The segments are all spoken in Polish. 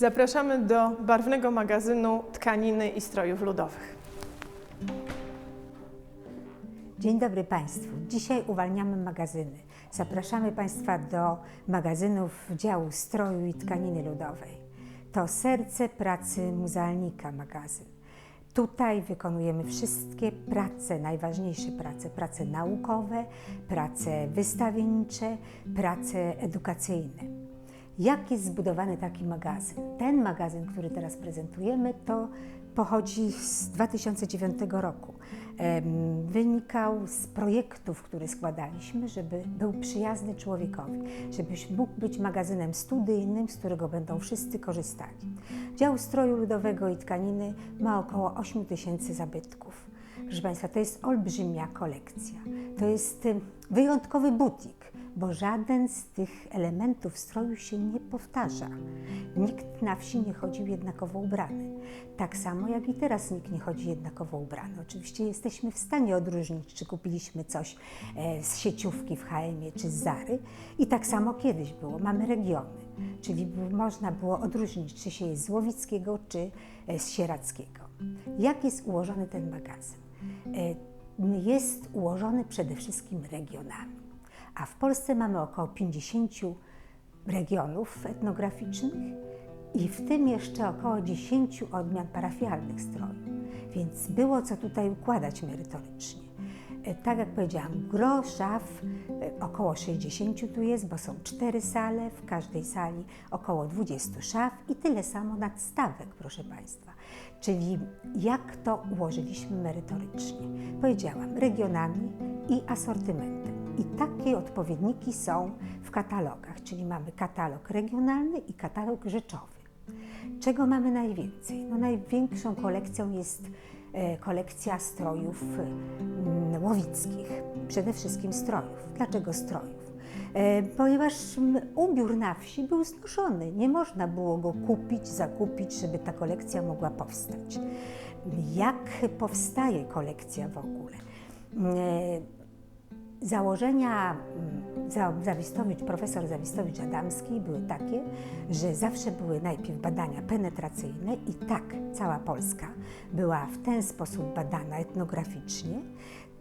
Zapraszamy do barwnego magazynu tkaniny i strojów ludowych. Dzień dobry Państwu. Dzisiaj uwalniamy magazyny. Zapraszamy Państwa do magazynów działu stroju i tkaniny ludowej. To serce pracy muzealnika magazyn. Tutaj wykonujemy wszystkie prace, najważniejsze prace, prace naukowe, prace wystawiennicze, prace edukacyjne. Jak jest zbudowany taki magazyn? Ten magazyn, który teraz prezentujemy, to pochodzi z 2009 roku. Wynikał z projektów, które składaliśmy, żeby był przyjazny człowiekowi, żeby mógł być magazynem studyjnym, z którego będą wszyscy korzystali. Dział stroju ludowego i tkaniny ma około 8 tysięcy zabytków. Proszę Państwa, to jest olbrzymia kolekcja. To jest wyjątkowy butik bo żaden z tych elementów stroju się nie powtarza. Nikt na wsi nie chodził jednakowo ubrany. Tak samo jak i teraz nikt nie chodzi jednakowo ubrany. Oczywiście jesteśmy w stanie odróżnić, czy kupiliśmy coś e, z sieciówki w HM czy z Zary. I tak samo kiedyś było. Mamy regiony, czyli można było odróżnić, czy się jest z Łowickiego, czy e, z Sierackiego. Jak jest ułożony ten magazyn? E, Jest ułożony przede wszystkim regionami. A w Polsce mamy około 50 regionów etnograficznych i w tym jeszcze około 10 odmian parafialnych stroju. Więc było co tutaj układać merytorycznie. E, Tak jak powiedziałam, gro szaf, e, około 60 tu jest, bo są cztery sale, w każdej sali około 20 szaf i tyle samo nadstawek, proszę Państwa. Czyli jak to ułożyliśmy merytorycznie? Powiedziałam, regionami i asortymentem. I takie odpowiedniki są w katalogach, czyli mamy katalog regionalny i katalog rzeczowy. Czego mamy najwięcej? No największą kolekcją jest e, kolekcja strojów mm, łowickich, przede wszystkim strojów. Dlaczego strojów? E, ponieważ mm, ubiór na wsi był znoszony, nie można było go kupić, zakupić, żeby ta kolekcja mogła powstać. Jak powstaje kolekcja w ogóle? Założenia mm, za- Zawistowicz, profesor Zawistowicz-Adamski były takie, że zawsze były najpierw badania penetracyjne i tak cała Polska była w ten sposób badana etnograficznie.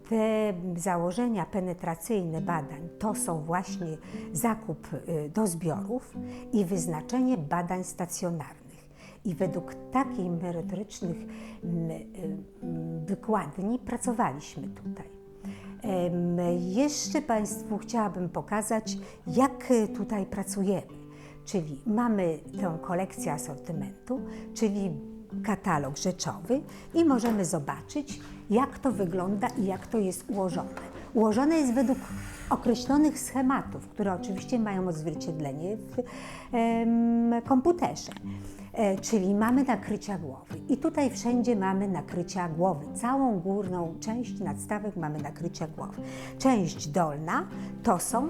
Te założenia penetracyjne badań to są właśnie zakup y, do zbiorów i wyznaczenie badań stacjonarnych. I według takich merytorycznych mm, y, mm, wykładni pracowaliśmy tutaj. Jeszcze Państwu chciałabym pokazać, jak e, tutaj pracujemy. Czyli mamy tę kolekcję asortymentu, czyli katalog rzeczowy i możemy zobaczyć, jak to wygląda i jak to jest ułożone. Ułożone jest według określonych schematów, które oczywiście mają odzwierciedlenie w em, komputerze. E, czyli mamy nakrycia głowy. I tutaj wszędzie mamy nakrycia głowy. Całą górną część nadstawek mamy nakrycia głowy. Część dolna to są e,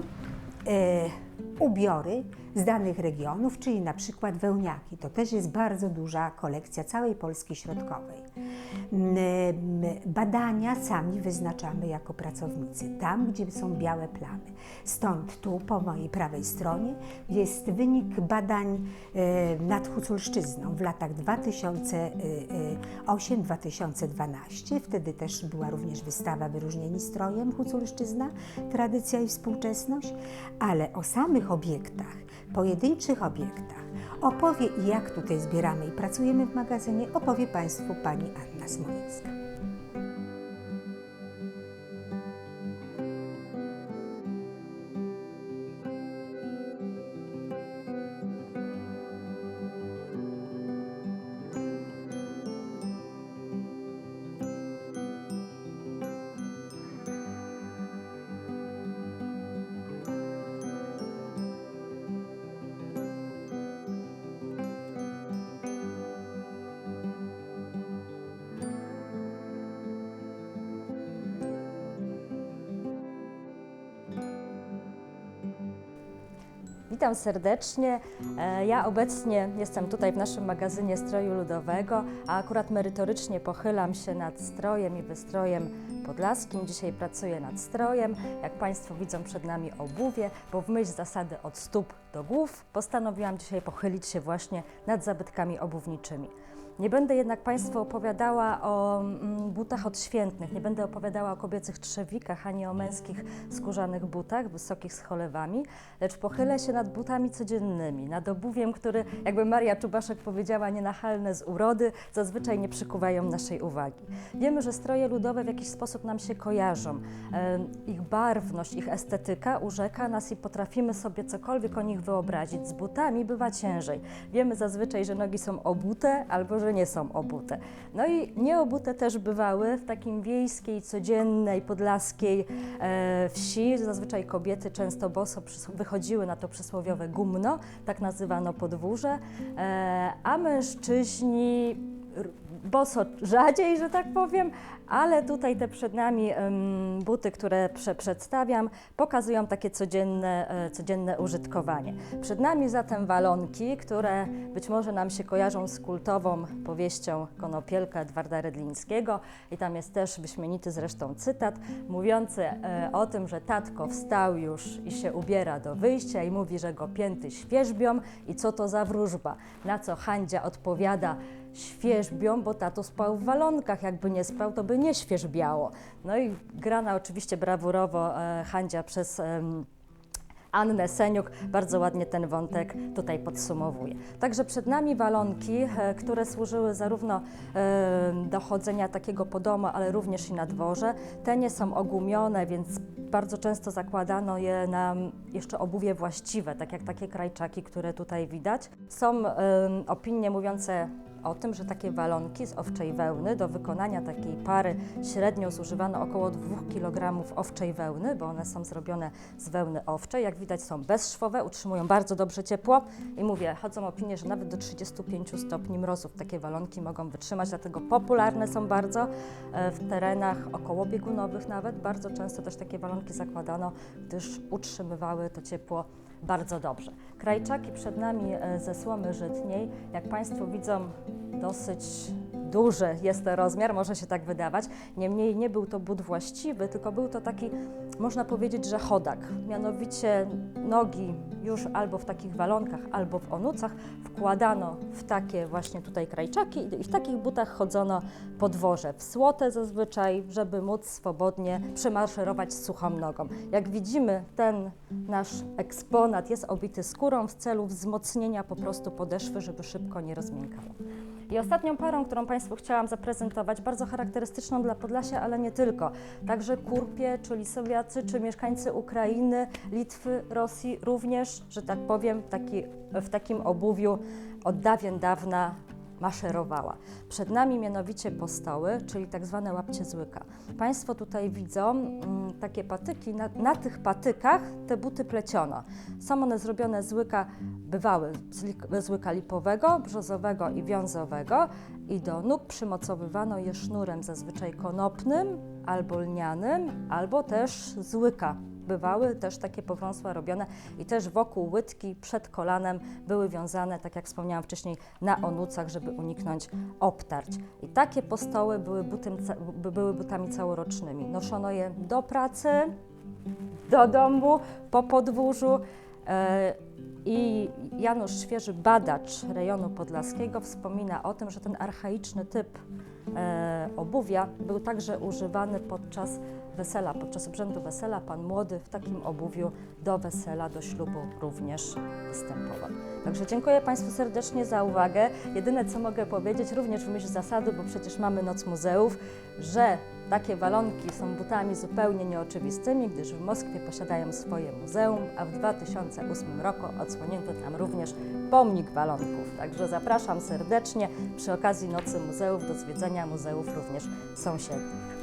ubiory z danych regionów, czyli na przykład wełniaki. To też jest bardzo duża kolekcja całej Polski Środkowej. M, m, Badania sami wyznaczamy jako pracownicy, tam gdzie są białe plamy. Stąd tu po mojej prawej stronie jest wynik badań e, nad Huculszczyzną w latach 2008-2012. Wtedy też była również wystawa Wyróżnieni strojem Huculszczyzna, tradycja i współczesność, ale o samych obiektach, pojedynczych obiektach opowie jak tutaj zbieramy i pracujemy w magazynie, opowie Państwu pani Anna Smolińska. Witam serdecznie. E, Ja obecnie jestem tutaj w naszym magazynie stroju ludowego, a akurat merytorycznie pochylam się nad strojem i wystrojem podlaskim. Dzisiaj pracuję nad strojem. Jak Państwo widzą przed nami obuwie, bo w myśl zasady od stóp do głów, postanowiłam dzisiaj pochylić się właśnie nad zabytkami obuwniczymi. Nie będę jednak Państwu opowiadała o mm, butach odświętnych, nie będę opowiadała o kobiecych trzewikach ani o męskich skórzanych butach wysokich z cholewami, lecz pochylę się nad butami codziennymi, nad obuwiem, który, jakby Maria Czubaszek powiedziała, nienachalne z urody, zazwyczaj nie przykuwają naszej uwagi. Wiemy, że stroje ludowe w jakiś sposób nam się kojarzą. E, Ich barwność, ich estetyka urzeka nas i potrafimy sobie cokolwiek o nich wyobrazić. Z butami bywa ciężej. Wiemy zazwyczaj, że nogi są obute albo że nie są obute. No i nieobute też bywały w takim wiejskiej, codziennej, podlaskiej e, wsi. Zazwyczaj kobiety często boso wychodziły na to przysłowiowe gumno, tak nazywano podwórze, e, a mężczyźni boso rzadziej, że tak powiem, ale tutaj te przed nami buty, które prze, przedstawiam, pokazują takie codzienne, e, codzienne użytkowanie. Przed nami zatem walonki, które być może nam się kojarzą z kultową powieścią Konopielka Edwarda Redlińskiego i tam jest też wyśmienity zresztą cytat mówiący e, o tym, że tatko wstał już i się ubiera do wyjścia i mówi, że go pięty świeżbią i co to za wróżba. Na co Handzia odpowiada, świeżbią, bo tato spał w walonkach. Jakby nie spał, to by nie świeżbiało. No i grana oczywiście brawurowo e, Handzia przez em, Annę Seniuk bardzo ładnie ten wątek tutaj podsumowuje. Także przed nami walonki, e, które służyły zarówno e, do chodzenia takiego po domu, ale również i na dworze. Te nie są ogumione, więc bardzo często zakładano je na jeszcze obuwie właściwe, tak jak takie krajczaki, które tutaj widać. Są e, opinie mówiące o tym, że takie walonki z owczej wełny do wykonania takiej pary średnio zużywano około 2 kg owczej wełny, bo one są zrobione z wełny owczej. Jak widać są bezszwowe, utrzymują bardzo dobrze ciepło i mówię, chodzą opinie, że nawet do 35 stopni mrozów takie walonki mogą wytrzymać, dlatego popularne są bardzo e, w terenach okołobiegunowych nawet. Bardzo często też takie walonki zakładano, gdyż utrzymywały to ciepło bardzo dobrze. Krajczaki przed nami e, ze słomy żytniej, jak Państwo widzą, dosyć duży jest to rozmiar, może się tak wydawać. Niemniej nie był to but właściwy, tylko był to taki, można powiedzieć, że chodak. Mianowicie nogi już albo w takich walonkach, albo w onucach wkładano w takie właśnie tutaj krajczaki i w takich butach chodzono po dworze, w słotę zazwyczaj, żeby móc swobodnie przemaszerować suchą nogą. Jak widzimy, ten nasz eksponat jest obity skórą w celu wzmocnienia po prostu podeszwy, żeby szybko nie rozmiękało. I ostatnią parą, którą Państwu chciałam zaprezentować, bardzo charakterystyczną dla Podlasia, ale nie tylko. Także Kurpie, czyli Sowiacy, czy mieszkańcy Ukrainy, Litwy, Rosji również, że tak powiem, taki, w takim obuwiu od dawien dawna maszerowała. Przed nami mianowicie postoły, czyli tak zwane łapcie złyka. Państwo tutaj widzą mm, takie patyki, na, na tych patykach te buty pleciono. Są one zrobione z łyka, bywały z, łyka lipowego, brzozowego i wiązowego i do nóg przymocowywano je sznurem zazwyczaj konopnym albo lnianym, albo też z łyka bywały też takie powąsła robione i też wokół łydki przed kolanem były wiązane, tak jak wspomniałam wcześniej, na onucach, żeby uniknąć obtarć. I takie postoły były, były butami całorocznymi. Noszono je do pracy, do domu, po podwórzu. E, I Janusz Świeży, badacz rejonu podlaskiego, wspomina o tym, że ten archaiczny typ e, obuwia był także używany podczas wesela, podczas obrzędu wesela. Pan młody w takim obuwiu do wesela, do ślubu również występował. Także dziękuję Państwu serdecznie za uwagę. Jedyne co mogę powiedzieć, również w myśl zasady, bo przecież mamy Noc Muzeów, że takie walonki są butami zupełnie nieoczywistymi, gdyż w Moskwie posiadają swoje muzeum, a w 2008 roku odsłonięto tam również pomnik walonków. Także zapraszam serdecznie przy okazji Nocy Muzeów do zwiedzenia muzeów również sąsiednich.